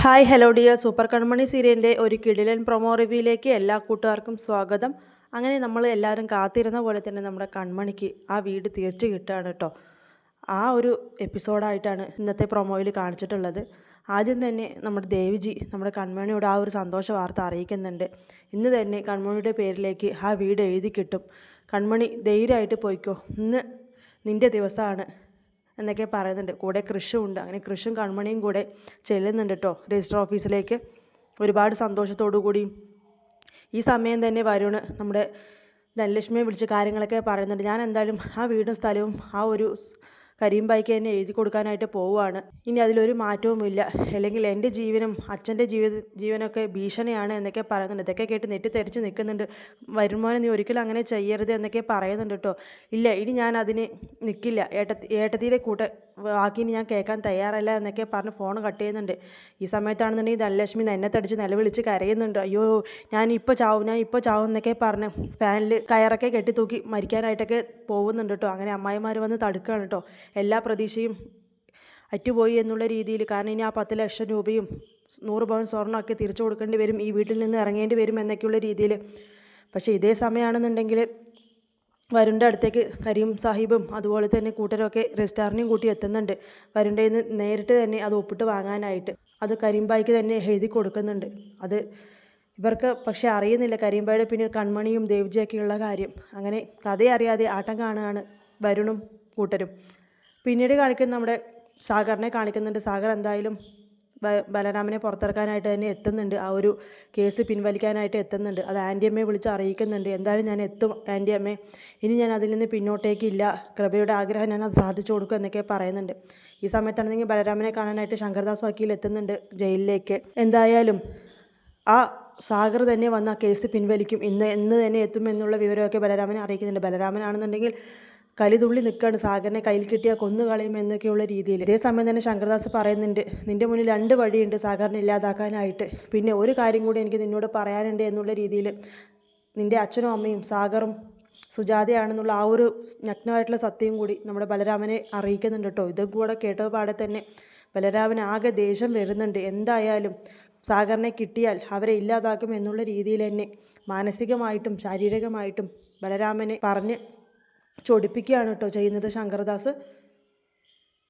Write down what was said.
Hi hello dear super Kanmani സീരിയലിന്റെ ഒരു കിടിലൻ പ്രൊമോ റിവ്യൂയിലേക്ക് എല്ലാ കൂട്ടുകാർക്കും സ്വാഗതം. അങ്ങനെ നമ്മൾ എല്ലാവരും കാത്തിരുന്ന പോലെ തന്നെ നമ്മുടെ കൺമണിക്ക് ആ വീട് തിരിച്ചു കിട്ടുകയാണ് കേട്ടോ. ആ ഒരു എപ്പിസോഡായിട്ടാണ് ഇന്നത്തെ പ്രൊമോയിൽ കാണിച്ചിട്ടുള്ളത്. ആദ്യം തന്നെ നമ്മുടെ ദേവിജി നമ്മുടെ കൺമണിയോട് ആ ഒരു സന്തോഷ വാർത്ത അറിയിക്കുന്നുണ്ട്. ഇന്ന് തന്നെ കൺമണിയുടെ പേരിലേക്ക് ആ വീട് എഴുതി കിട്ടും. കൺമണി ധൈര്യമായിട്ട് പോയിക്കോ. ഇന്ന് നിന്റെ ദിവസമാണ്. എന്നൊക്കെ പറയുന്നുണ്ട്. കൂടെ കൃഷും ഉണ്ട് അങ്ങനെ കൃഷും കൺമണിയും കൂടെ ചെല്ലുന്നുണ്ട് കേട്ടോ രജിസ്റ്റർ ഓഫീസിലേക്ക്. ഒരുപാട് സന്തോഷത്തോടു കൂടി ഈ സമയം തന്നെ വരുണ്. നമ്മുടെ ധനലക്ഷ്മിയെ വിളിച്ച് കാര്യങ്ങളൊക്കെ പറയുന്നുണ്ട്. ഞാൻ എന്തായാലും ആ വീടും സ്ഥലവും ആ ഒരു കരീംബായിക്ക് തന്നെ എഴുതി കൊടുക്കാനായിട്ട് പോവുകയാണ്. ഇനി അതിലൊരു മാറ്റവുമില്ല. അല്ലെങ്കിൽ എന്റെ ജീവനും അച്ഛന്റെ ജീവ ജീവനൊക്കെ ഭീഷണിയാണ് എന്നൊക്കെ പറയുന്നുണ്ട്. ഇതൊക്കെ കേട്ട് നെറ്റിത്തെറിച്ച് നിൽക്കുന്നുണ്ട്. വരുമാനം നീ ഒരിക്കലും അങ്ങനെ ചെയ്യരുത് എന്നൊക്കെ പറയുന്നുണ്ട് കേട്ടോ. ഇല്ല ഇനി ഞാൻ അതിന് നിൽക്കില്ല. ഏട്ടത്തി ഏട്ടത്തിയിലെ കൂട്ട ഇനി ഞാൻ കേൾക്കാൻ തയ്യാറല്ല എന്നൊക്കെ പറഞ്ഞ് ഫോൺ കട്ട് ചെയ്യുന്നുണ്ട്. ഈ സമയത്താണെന്നുണ്ടെങ്കിൽ ധനലക്ഷ്മി എന്നെ തടിച്ച് നിലവിളിച്ച് കരയുന്നുണ്ട്. അയ്യോ ഞാൻ ഇപ്പോൾ ചാവും ഞാൻ ഇപ്പോൾ ചാവും എന്നൊക്കെ പറഞ്ഞ് ഫാനിൽ കയറൊക്കെ കെട്ടി കെട്ടിത്തൂക്കി മരിക്കാനായിട്ടൊക്കെ പോകുന്നുണ്ട് കേട്ടോ. അങ്ങനെ അമ്മായിമാർ വന്ന് തടുക്കുകയാണ് കേട്ടോ. എല്ലാ പ്രതീക്ഷയും അറ്റുപോയി എന്നുള്ള രീതിയിൽ. കാരണം ഇനി ആ പത്ത് ലക്ഷം രൂപയും നൂറ് പവൻ സ്വർണമൊക്കെ തിരിച്ചു കൊടുക്കേണ്ടി വരും ഈ വീട്ടിൽ നിന്ന് ഇറങ്ങേണ്ടി വരും എന്നൊക്കെയുള്ള രീതിയിൽ. പക്ഷേ ഇതേ സമയമാണെന്നുണ്ടെങ്കിൽ വരുണിന്റെ അടുത്തേക്ക് കരീം സാഹിബും അതുപോലെ തന്നെ കൂട്ടരൊക്കെ രജിസ്ട്രാറിനെയും കൂട്ടി എത്തുന്നുണ്ട്. വരുണിന്റെ നിന്ന് നേരിട്ട് തന്നെ അത് ഒപ്പിട്ട് വാങ്ങാനായിട്ട്. അത് കരീംബായിക്ക് തന്നെ എഴുതി കൊടുക്കുന്നുണ്ട്. അത് ഇവർക്ക് പക്ഷേ അറിയുന്നില്ല കരീംബായുടെ പിന്നെ കൺമണിയും ദേവ്ജിയൊക്കെയുള്ള കാര്യം. അങ്ങനെ കഥയറിയാതെ ആട്ടം കാണുകയാണ് വരുണും കൂട്ടരും. പിന്നീട് കാണിക്കുന്ന നമ്മുടെ സാഗറിനെ കാണിക്കുന്നുണ്ട്. സാഗർ എന്തായാലും ബലരാമനെ പുറത്തിറക്കാനായിട്ട് തന്നെ എത്തുന്നുണ്ട്. ആ ഒരു കേസ് പിൻവലിക്കാനായിട്ട് എത്തുന്നുണ്ട്. അത് ആന്റി അമ്മയെ വിളിച്ച് അറിയിക്കുന്നുണ്ട്. എന്തായാലും ഞാൻ എത്തും ആന്റി അമ്മ ഇനി ഞാൻ അതിൽ നിന്ന് പിന്നോട്ടേക്കില്ല കൃപയുടെ ആഗ്രഹം ഞാൻ അത് സാധിച്ചു കൊടുക്കും എന്നൊക്കെ പറയുന്നുണ്ട്. ഈ സമയത്താണെങ്കിൽ ബലരാമനെ കാണാനായിട്ട് ശങ്കർദാസ് വക്കീൽ എത്തുന്നുണ്ട് ജയിലിലേക്ക്. എന്തായാലും ആ സാഗർ തന്നെ വന്ന് ആ കേസ് പിൻവലിക്കും. ഇന്ന് ഇന്ന് തന്നെ എത്തുമെന്നുള്ള വിവരമൊക്കെ ബലരാമനെ അറിയിക്കുന്നുണ്ട്. ബലരാമനാണെന്നുണ്ടെങ്കിൽ കലിതുള്ളി നിൽക്കുകയാണ് സാഗറിനെ കയ്യിൽ കിട്ടിയാൽ കൊന്നു കളയും എന്നൊക്കെയുള്ള രീതിയിൽ. ഇതേ സമയം തന്നെ ശങ്കർദാസ് പറയുന്നുണ്ട് നിന്റെ മുന്നിൽ രണ്ട് വഴിയുണ്ട് സാഗറിനെ ഇല്ലാതാക്കാനായിട്ട്. പിന്നെ ഒരു കാര്യം കൂടി എനിക്ക് നിന്നോട് പറയാനുണ്ട് എന്നുള്ള രീതിയിൽ നിന്റെ അച്ഛനും അമ്മയും സാഗറും സുജാതയാണെന്നുള്ള ആ ഒരു നഗ്നമായിട്ടുള്ള സത്യം കൂടി നമ്മുടെ ബലരാമനെ അറിയിക്കുന്നുണ്ട് കേട്ടോ. ഇതും കൂടെ കേട്ടോ പാടെ തന്നെ ബലരാമന് ആകെ ദേഷ്യം വരുന്നുണ്ട്. എന്തായാലും സാഗറിനെ കിട്ടിയാൽ അവരെ ഇല്ലാതാക്കും എന്നുള്ള രീതിയിൽ തന്നെ മാനസികമായിട്ടും ശാരീരികമായിട്ടും ബലരാമനെ പറഞ്ഞ് ചൊടിപ്പിക്കുകയാണ് കേട്ടോ ചെയ്യുന്നത് ശങ്കർദാസ്